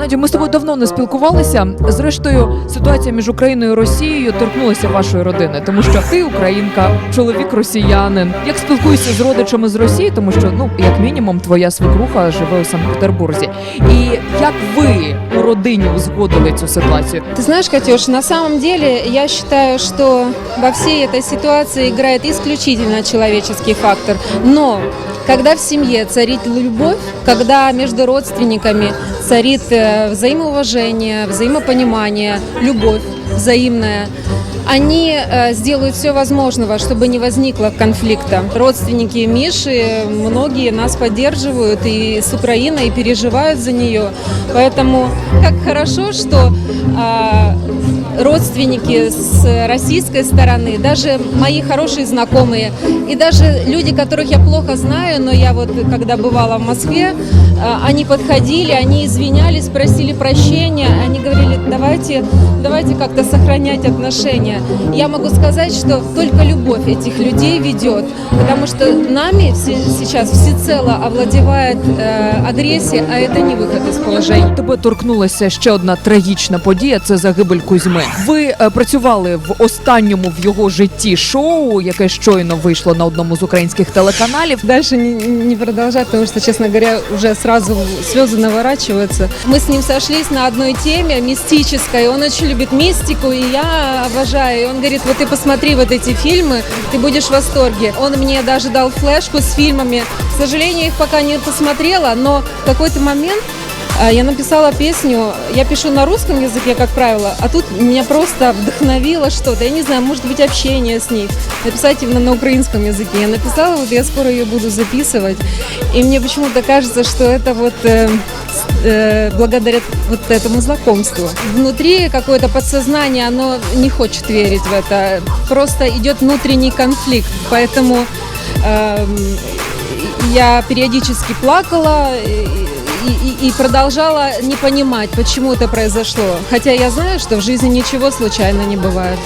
Надя, ми з тобою давно не спілкувалися. Зрештою, ситуація між Україною і Росією торкнулася вашої родини, тому що ти українка, чоловік росіянин. Як спілкуєшся з родичами з Росії, тому що ну як мінімум твоя свекруха живе у Санкт-Петербурзі. І як ви у родині узгодили цю ситуацію? Ты знаешь, Катюш, на самом деле я считаю, что во всей этой ситуации играет исключительно человеческий фактор. Но когда в семье царит любовь, когда между родственниками царит э, взаимоуважение, взаимопонимание, любовь взаимная, они э, сделают все возможное, чтобы не возникло конфликта. Родственники Миши, многие нас поддерживают и с Украиной, и переживают за нее. Поэтому как хорошо, что а, родственники с российской стороны, даже мои хорошие знакомые. И даже люди, которых я плохо знаю, но я вот когда бывала в Москве, а, они подходили, они извинялись, просили прощения, они говорили, давайте, давайте как-то сохранять отношения. Я могу сказать, что только любовь этих людей ведет, потому что нами все- сейчас всецело овладевает э, агрессия, а это не выход из положения. Тебе торкнулася ще одна трагічна подія. Це загибель Кузьми. Ви е, працювали в останньому в його житті шоу, яке щойно вийшло на одному з українських телеканалів. Дальше не, не продолжать, потому что, честно говоря, уже сразу слезы наворачиваются. Мы с ним сошлись на одной теме мистической. Он очень любит мистику, и я обожаю. И он говорит, вот ты посмотри вот эти фильмы, ты будешь в восторге. Он мне даже дал флешку с фильмами. К сожалению, их пока не посмотрела, но в какой-то момент а, я написала песню, я пишу на русском языке, как правило, а тут меня просто вдохновило что-то, я не знаю, может быть, общение с ней, написать именно на украинском языке. Я написала, вот я скоро ее буду записывать, и мне почему-то кажется, что это вот э, э, благодаря вот этому знакомству. Внутри какое-то подсознание, оно не хочет верить в это, просто идет внутренний конфликт, поэтому эм, я периодически плакала и, и- и продолжала не понимать, почему это произошло. Хотя я знаю, что в жизни ничего случайно не бывает.